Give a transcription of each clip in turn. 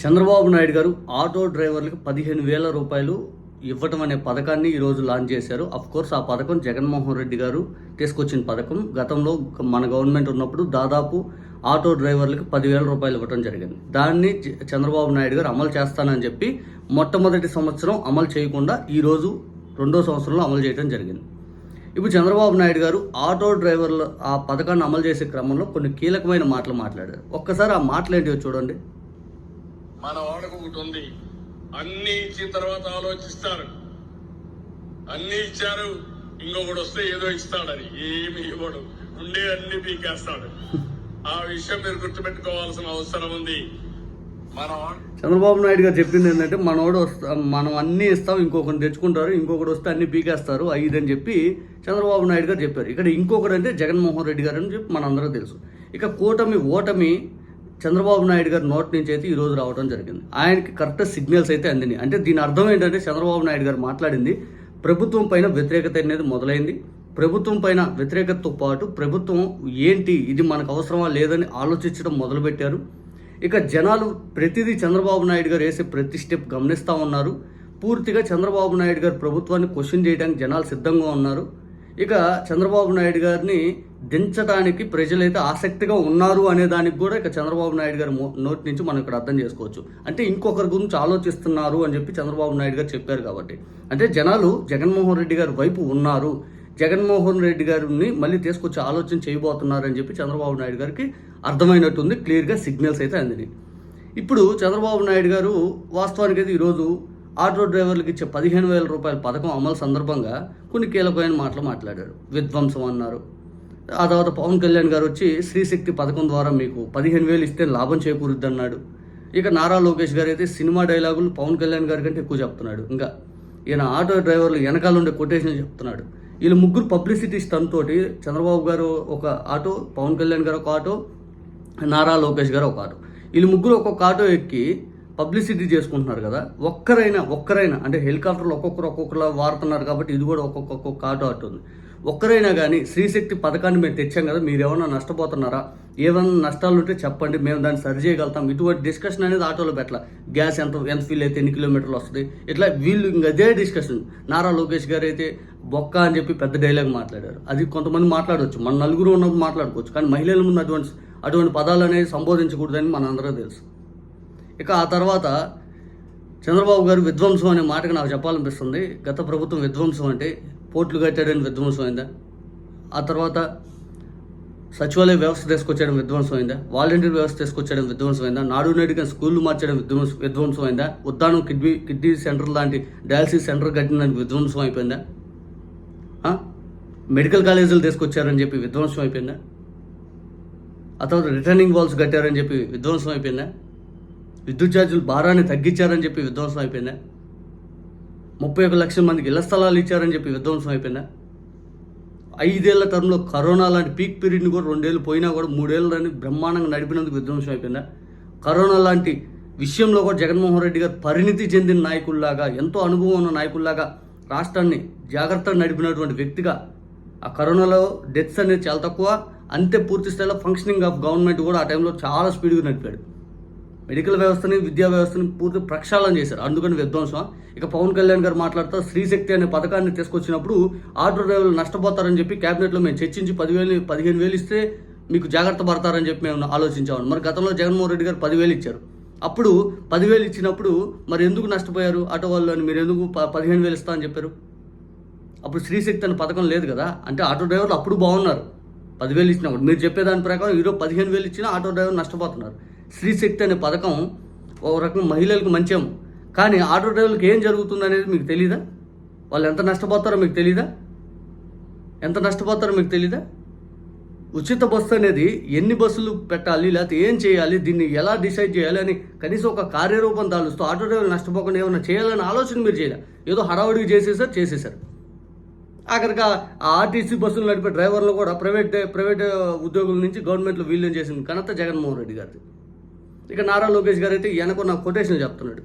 చంద్రబాబు నాయుడు గారు ఆటో డ్రైవర్లకు పదిహేను వేల రూపాయలు ఇవ్వటం అనే పథకాన్ని ఈరోజు లాంచ్ చేశారు. అఫ్ కోర్స్ ఆ పథకం జగన్మోహన్ రెడ్డి గారు తీసుకొచ్చిన పథకం. గతంలో మన గవర్నమెంట్ ఉన్నప్పుడు దాదాపు ఆటో డ్రైవర్లకు పదివేల రూపాయలు ఇవ్వటం జరిగింది. దాన్ని చంద్రబాబు నాయుడు గారు అమలు చేస్తానని చెప్పి మొట్టమొదటి సంవత్సరం అమలు చేయకుండా ఈరోజు రెండో సంవత్సరంలో అమలు చేయడం జరిగింది. ఇప్పుడు చంద్రబాబు నాయుడు గారు ఆటో డ్రైవర్ల ఆ పథకాన్ని అమలు చేసే క్రమంలో కొన్ని కీలకమైన మాటలు మాట్లాడారు. ఒక్కసారి ఆ మాటలు ఏంటివో చూడండి. మన వాడకు ఒకటి ఉంది. అన్ని ఇచ్చిన తర్వాత ఆలోచిస్తారు. అన్ని ఇచ్చారు ఇంకొకటి వస్తే ఏదో ఇస్తాడని. ఏమి ఇవ్వడు. ఉండే అన్ని పీకేస్తాడు. ఆ విషయం మీరు గుర్తుపెట్టుకోవాల్సిన అవసరం ఉంది. మన చంద్రబాబు నాయుడు గారు చెప్పింది ఏంటంటే మనోడు వస్తా మనం అన్నీ ఇస్తాం ఇంకొకరిని తెచ్చుకుంటారు ఇంకొకటి వస్తే అన్ని పీకేస్తారు అని చెప్పి చంద్రబాబు నాయుడు గారు చెప్పారు. ఇక్కడ ఇంకొకటి అంటే జగన్మోహన్ రెడ్డి గారు అని చెప్పి మనందరూ తెలుసు. ఇక కూటమి ఓటమి చంద్రబాబు నాయుడు గారి నోటి నుంచి అయితే ఈరోజు రావడం జరిగింది. ఆయనకి కరెక్ట్ సిగ్నల్స్ అయితే అందినాయి. అంటే దీని అర్థం ఏంటంటే చంద్రబాబు నాయుడు గారు మాట్లాడింది ప్రభుత్వం పైన వ్యతిరేకత అనేది మొదలైంది. ప్రభుత్వం పైన వ్యతిరేకతతో పాటు ప్రభుత్వం ఏంటి ఇది మనకు అవసరమా లేదని ఆలోచించడం మొదలుపెట్టారు. ఇక జనాలు ప్రతిదీ చంద్రబాబు నాయుడు గారు వేసే ప్రతి స్టెప్ గమనిస్తూ ఉన్నారు. పూర్తిగా చంద్రబాబు నాయుడు గారు ప్రభుత్వాన్ని క్వశ్చన్ చేయడానికి జనాలు సిద్ధంగా ఉన్నారు. ఇక చంద్రబాబు నాయుడు గారిని దించడానికి ప్రజలైతే ఆసక్తిగా ఉన్నారు అనే దానికి కూడా ఇక చంద్రబాబు నాయుడు గారి నోటి నుంచి మనం ఇక్కడ అర్థం చేసుకోవచ్చు. అంటే ఇంకొకరి గురించి ఆలోచిస్తున్నారు అని చెప్పి చంద్రబాబు నాయుడు గారు చెప్పారు కాబట్టి. అంటే జనాలు జగన్మోహన్ రెడ్డి గారి వైపు ఉన్నారు. జగన్మోహన్ రెడ్డి గారిని మళ్ళీ తీసుకొచ్చి ఆలోచన చేయబోతున్నారు అని చెప్పి చంద్రబాబు నాయుడు గారికి అర్థమైనట్టుంది క్లియర్గా సిగ్నల్స్ అయితే అందినాయి. ఇప్పుడు చంద్రబాబు నాయుడు గారు వాస్తవానికి అయితే ఈరోజు ఆటో డ్రైవర్లకు ఇచ్చే పదిహేను వేల రూపాయల పథకం అమలు సందర్భంగా కొన్ని కీలకమైన మాటలు మాట్లాడారు. విధ్వంసం అన్నారు. ఆ తర్వాత పవన్ కళ్యాణ్ గారు వచ్చి శ్రీశక్తి పథకం ద్వారా మీకు పదిహేను వేలు ఇస్తే లాభం చేకూరుద్ది అన్నాడు ఇక నారా లోకేష్ గారు అయితే సినిమా డైలాగులు పవన్ కళ్యాణ్ గారి కంటే ఎక్కువ చెప్తున్నాడు. ఇంకా ఈయన ఆటో డ్రైవర్లు వెనకాల ఉండే కొటేషన్ చెప్తున్నాడు. వీళ్ళు ముగ్గురు పబ్లిసిటీ స్టన్ తోటి చంద్రబాబు గారు ఒక ఆటో పవన్ కళ్యాణ్ గారు ఒక ఆటో నారా లోకేష్ గారు ఒక ఆటో. వీళ్ళు ముగ్గురు ఒక్కొక్క ఆటో ఎక్కి పబ్లిసిటీ చేసుకుంటున్నారు కదా. ఒక్కరైనా ఒక్కరైనా అంటే హెలికాప్టర్లు ఒక్కొక్కరు ఒక్కొక్కలా వాడుతున్నారు కాబట్టి ఇది కూడా ఒక్కొక్క ఒక్కొక్క ఆటో ఆటో ఉంది ఒక్కరైనా కానీ శ్రీశక్తి పథకాన్ని మేము తెచ్చాం కదా మీరు ఏమైనా నష్టపోతున్నారా? ఏమైనా నష్టాలు ఉంటే చెప్పండి మేము దాన్ని సరి చేయగలుగుతాం. ఇటువంటి డిస్కషన్ అనేది ఆటోలో పెట్టాల. గ్యాస్ ఎంత ఎంత ఫీల్ అయితే ఎన్ని కిలోమీటర్లు వస్తుంది? ఇట్లా వీళ్ళు ఇంకా అదే డిస్కషన్ నారా లోకేష్ గారు అయితే బొక్క అని చెప్పి పెద్ద డైలాగ్ మాట్లాడారు. అది కొంతమంది మాట్లాడవచ్చు మన నలుగురు ఉన్నప్పుడు మాట్లాడుకోవచ్చు. కానీ మహిళల ముందు అటువంటి అటువంటి పదాలు అనేవి సంబోధించకూడదని మనందరూ తెలుసు. ఇక ఆ తర్వాత చంద్రబాబు గారు విధ్వంసం అనే మాటకు నాకు చెప్పాలనిపిస్తుంది. గత ప్రభుత్వం విధ్వంసం అంటే పోర్ట్లు కట్టాడని విధ్వంసం ఆ తర్వాత సచివాలయ వ్యవస్థ తీసుకొచ్చేయడం విధ్వంసం వాలంటీర్ వ్యవస్థ తీసుకొచ్చేయడం విధ్వంసమైందా నాడు నేడుగా స్కూళ్ళు మార్చడం విధ్వంస విధ్వంసం ఉద్దానం కిడ్నీ కిడ్నీ సెంటర్ లాంటి డయాలసిస్ సెంటర్ కట్టిందని విధ్వంసం అయిపోయిందా? మెడికల్ కాలేజీలు తీసుకొచ్చారని చెప్పి విధ్వంసం అయిపోయిందా? ఆ తర్వాత రిటర్నింగ్ వాల్స్ కట్టారని చెప్పి విధ్వంసం అయిపోయిందా? విద్యుత్ ఛార్జీలు భారాన్ని తగ్గించారని చెప్పి విధ్వంసం అయిపోయిందా? ముప్పై ఒక లక్షల మందికి ఇళ్ళ స్థలాలు ఇచ్చారని చెప్పి విధ్వంసం అయిపోయినా ఐదేళ్ళ టర్మ్లో కరోనా లాంటి పీక్ పీరియడ్ని కూడా రెండేళ్ళు పోయినా కూడా మూడేళ్ళు అని బ్రహ్మాండంగా నడిపినందుకు విధ్వంసం అయిపోయిందా? కరోనా లాంటి విషయంలో కూడా జగన్మోహన్ రెడ్డి గారు పరిణితి చెందిన నాయకుల్లాగా ఎంతో అనుభవం ఉన్న నాయకుల్లాగా రాష్ట్రాన్ని జాగ్రత్తగా నడిపినటువంటి వ్యక్తిగా ఆ కరోనాలో డెత్స్ అనేది చాలా తక్కువ అంతే పూర్తి స్థాయిలో ఫంక్షనింగ్ ఆఫ్ గవర్నమెంట్ కూడా ఆ టైంలో చాలా స్పీడ్గా నడిపాడు. మెడికల్ వ్యవస్థని విద్యా వ్యవస్థని పూర్తి ప్రక్షాళన చేశారు. అందుకని విధ్వంసం. ఇక పవన్ కళ్యాణ్ గారు మాట్లాడుతూ స్త్రీశక్తి అనే పథకాన్ని తీసుకొచ్చినప్పుడు ఆటో డ్రైవర్లు నష్టపోతారని చెప్పి క్యాబినెట్లో మేము చర్చించి పదివేలు పదిహేను వేలు ఇస్తే మీకు జాగ్రత్త పడతారని చెప్పి మేము ఆలోచించాము మరి గతంలో జగన్మోహన్ రెడ్డి గారు పదివేలు ఇచ్చారు. అప్పుడు పదివేలు ఇచ్చినప్పుడు మరి ఎందుకు నష్టపోయారు ఆటో వాళ్ళు అని మీరు ఎందుకు ప- పదిహేను వేలు ఇస్తా అని చెప్పారు? అప్పుడు స్త్రీశక్తి అనే పథకం లేదు కదా. అంటే ఆటో డ్రైవర్లు అప్పుడు బాగున్నారు. పదివేలు ఇచ్చినప్పుడు. మీరు చెప్పేదాని ప్రకారం ఈరోజు పదిహేను వేలు ఇచ్చినా ఆటో డ్రైవర్ నష్టపోతున్నారు. స్త్రీశక్తి అనే పథకం ఒక రకం మహిళలకు మంచం. కానీ ఆటో డ్రైవర్లకు ఏం జరుగుతుంది అనేది మీకు తెలీదా? వాళ్ళు ఎంత నష్టపోతారో మీకు తెలీదా? ఎంత నష్టపోతారో మీకు తెలీదా? ఉచిత బస్సు అనేది ఎన్ని బస్సులు పెట్టాలి లేకపోతే ఏం చేయాలి దీన్ని ఎలా డిసైడ్ చేయాలి అని కనీసం ఒక కార్యరూపం దాలుస్తూ ఆటో డ్రైవర్లు నష్టపోకుండా ఏమైనా చేయాలని ఆలోచన మీరు చేయాలి. ఏదో హడావుడికి చేసేసారు చేసేసారు. ఆఖరిగా ఆర్టీసీ బస్సులు నడిపే డ్రైవర్లు కూడా ప్రైవేట్ ప్రైవేట్ ఉద్యోగుల నుంచి గవర్నమెంట్లో వీళ్ళని చేసింది? కనత జగన్మోహన్ రెడ్డి గారిది. ఇక నారా లోకేష్ గారు అయితే వెనక నా కొటేషన్లు చెప్తున్నాడు.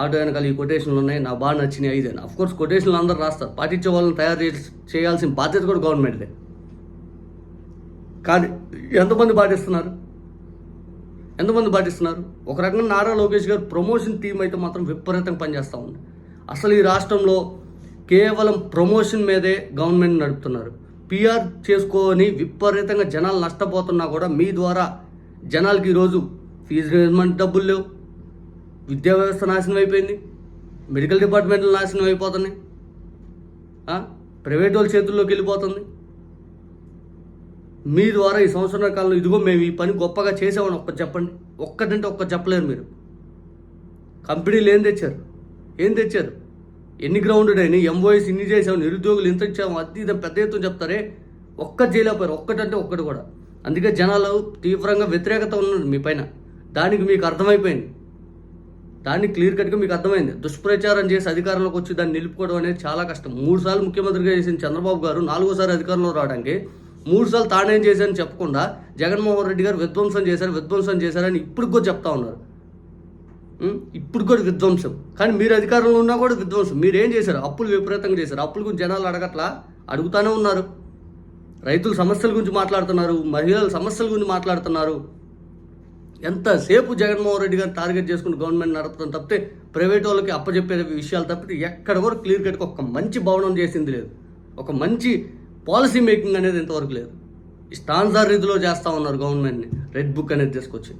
ఆటో వెనకాల ఈ కొటేషన్లు ఉన్నాయి నా బాగా నచ్చినాయి ఐదు అని. కోర్స్ కొటేషన్లు అందరూ రాస్తారు. పాటించే వాళ్ళని తయారు చేసి చేయాల్సిన బాధ్యత కూడా గవర్నమెంట్దే కానీ ఎంతమంది పాటిస్తున్నారు? ఎంతమంది పాటిస్తున్నారు? ఒక రకంగా నారా లోకేష్ గారు ప్రమోషన్ టీం అయితే మాత్రం విపరీతంగా పనిచేస్తూ ఉంది. అసలు ఈ రాష్ట్రంలో కేవలం ప్రమోషన్ మీదే గవర్నమెంట్ నడుపుతున్నారు. పిఆర్ చేసుకొని విపరీతంగా జనాలు నష్టపోతున్నా కూడా మీ ద్వారా జనాలకి ఈరోజు ఫీజు రియంబర్స్మెంట్ డబ్బులు లేవు. విద్యా వ్యవస్థ నాశనం అయిపోయింది. మెడికల్ డిపార్ట్మెంట్లు నాశనం అయిపోతున్నాయి. ప్రైవేట్ వాళ్ళ చేతుల్లోకి వెళ్ళిపోతుంది. మీ ద్వారా ఈ సంవత్సరాల కాలంలో ఇదిగో మేము ఈ పని గొప్పగా చేసామని ఒక్క చెప్పండి. ఒక్కటంటే ఒక్క చెప్పలేరు మీరు. కంపెనీలు ఏం తెచ్చారు? ఏం తెచ్చారు? ఎన్ని గ్రౌండెడ్ అయినాయి? ఎంఓఎస్ ఇన్ని చేసాము నిరుద్యోగులు ఇంత ఇచ్చాము అది ఇది పెద్ద ఎత్తున చెప్తారే? ఒక్కటి చేయలేకపోయారు. ఒక్కటంటే ఒక్కటి కూడా. అందుకే జనాలు తీవ్రంగా వ్యతిరేకత ఉన్నది మీ పైన. దానికి మీకు అర్థమైపోయింది. దాన్ని క్లియర్ కట్గా మీకు అర్థమైంది. దుష్ప్రచారం చేసి అధికారంలోకి వచ్చి దాన్ని నిలుపుకోవడం అనేది చాలా కష్టం. మూడు సార్లు ముఖ్యమంత్రిగా చేసిన చంద్రబాబు గారు నాలుగోసారి అధికారంలో రావడానికి మూడు సార్లు తానేం చేశారని చెప్పకుండా జగన్మోహన్ రెడ్డి గారు విధ్వంసం చేశారు విధ్వంసం చేశారని ఇప్పుడు కూడా చెప్తా ఉన్నారు. ఇప్పుడు కూడా విధ్వంసం. కానీ మీరు అధికారంలో ఉన్నా కూడా విధ్వంసం. మీరు ఏం చేశారు? అప్పులు విపరీతంగా చేశారు. అప్పుల గురించి జనాలు అడగట్లా? అడుగుతానే ఉన్నారు. రైతుల సమస్యల గురించి మాట్లాడుతున్నారు. మహిళల సమస్యల గురించి మాట్లాడుతున్నారు. ఎంతసేపు జగన్మోహన్ రెడ్డి గారిని టార్గెట్ చేసుకుని గవర్నమెంట్ నడపడం తప్పితే ప్రైవేట్ వాళ్ళకి అప్పచెప్పే విషయాలు తప్పితే ఎక్కడ వరకు క్లియర్ కట్గా ఒక మంచి భవనం చేసింది లేదు. ఒక మంచి పాలసీ మేకింగ్ అనేది ఇంతవరకు లేదు. ఇష్టానుసార రీతిలో చేస్తూ ఉన్నారు గవర్నమెంట్ని. రెడ్ బుక్ అనేది తీసుకొచ్చి